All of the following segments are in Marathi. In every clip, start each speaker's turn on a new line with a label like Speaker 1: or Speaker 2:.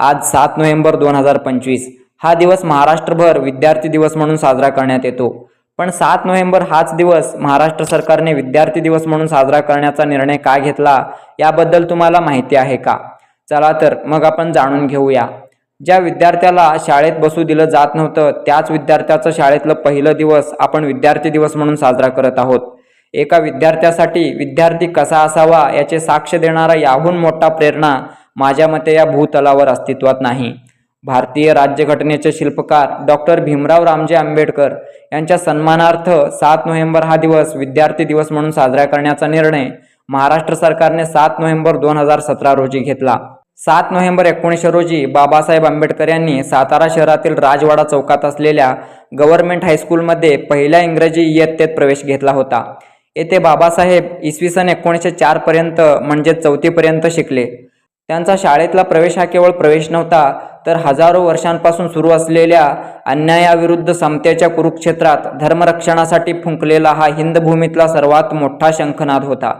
Speaker 1: आज सात नोव्हेंबर दोन हजार पंचवीस. हा दिवस महाराष्ट्रभर विद्यार्थी दिवस म्हणून साजरा करण्यात येतो. पण सात नोव्हेंबर हाच दिवस महाराष्ट्र सरकारने विद्यार्थी दिवस म्हणून साजरा करण्याचा निर्णय का घेतला याबद्दल तुम्हाला माहिती आहे का? चला तर मग आपण जाणून घेऊया. ज्या विद्यार्थ्याला शाळेत बसू दिलं जात नव्हतं त्याच विद्यार्थ्याचं शाळेतलं पहिलं दिवस आपण विद्यार्थी दिवस म्हणून साजरा करत आहोत. एका विद्यार्थ्यासाठी विद्यार्थी कसा असावा याचे साक्ष देणारा याहून मोठा प्रेरणा माझ्या मते या भूतलावर अस्तित्वात नाही. भारतीय राज्यघटनेचे शिल्पकार डॉक्टर भीमराव रामजे आंबेडकर यांच्या सन्मानार्थ सात नोव्हेंबर हा दिवस विद्यार्थी दिवस म्हणून साजरा करण्याचा निर्णय महाराष्ट्र सरकारने सात नोव्हेंबर दोन हजार सतरा रोजी घेतला. सात नोव्हेंबर एकोणीसशे रोजी बाबासाहेब आंबेडकर यांनी सातारा शहरातील राजवाडा चौकात असलेल्या गव्हर्नमेंट हायस्कूलमध्ये पहिल्या इंग्रजी इयत्तेत प्रवेश घेतला होता. येथे बाबासाहेब इसवी सन एकोणीसशे चारपर्यंत म्हणजे चौथीपर्यंत शिकले. त्यांचा शाळेतला प्रवेश हा केवळ प्रवेश नव्हता तर हजारो वर्षांपासून सुरू असलेल्या अन्यायाविरुद्ध समतेच्या कुरुक्षेत्रात धर्मरक्षणासाठी फुंकलेला हा हिंदभूमीतला सर्वात मोठा शंखनाद होता.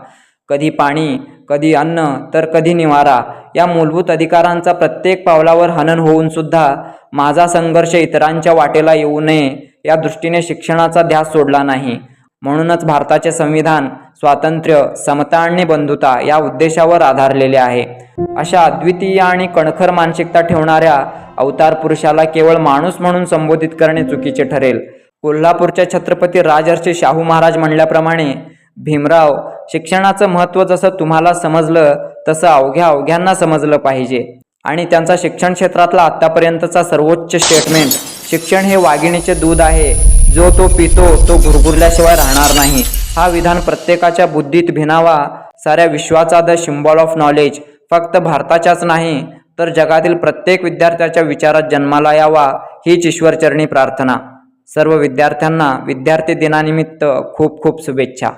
Speaker 1: कधी पाणी कधी अन्न तर कधी निवारा या मूलभूत अधिकारांचा प्रत्येक पावलावर हनन होऊन सुद्धा माझा संघर्ष इतरांच्या वाटेला येऊ नये या दृष्टीने शिक्षणाचा ध्यास सोडला नाही. म्हणूनच भारताचे संविधान स्वातंत्र्य समता आणि बंधुता या उद्देशावर आधारलेले आहे. अशा अद्वितीय आणि कणखर मानसिकता ठेवणाऱ्या अवतार पुरुषाला केवळ माणूस म्हणून संबोधित करणे चुकीचे ठरेल. कोल्हापूरच्या छत्रपती राजर्षी शाहू महाराज म्हणल्याप्रमाणे भीमराव शिक्षणाचं महत्त्व जसं तुम्हाला समजलं तसं अवघ्या अवघ्यांना समजलं पाहिजे. आणि त्यांचा शिक्षण क्षेत्रातला आत्तापर्यंतचा सर्वोच्च स्टेटमेंट शिक्षण हे वाघिणीचे दूध आहे. जो तो पितो तो गुरगुरल्याशिवाय राहणार नाही. हा विधान प्रत्येकाच्या बुद्धीत भिनावा साऱ्या विश्वाचा द शिम्बॉल ऑफ नॉलेज फक्त भारताच्याच नाही तर जगातील प्रत्येक विद्यार्थ्याच्या विचारात जन्माला यावा हीच ईश्वरचरणी प्रार्थना. सर्व विद्यार्थ्यांना विद्यार्थी दिनानिमित्त खूप खूप शुभेच्छा.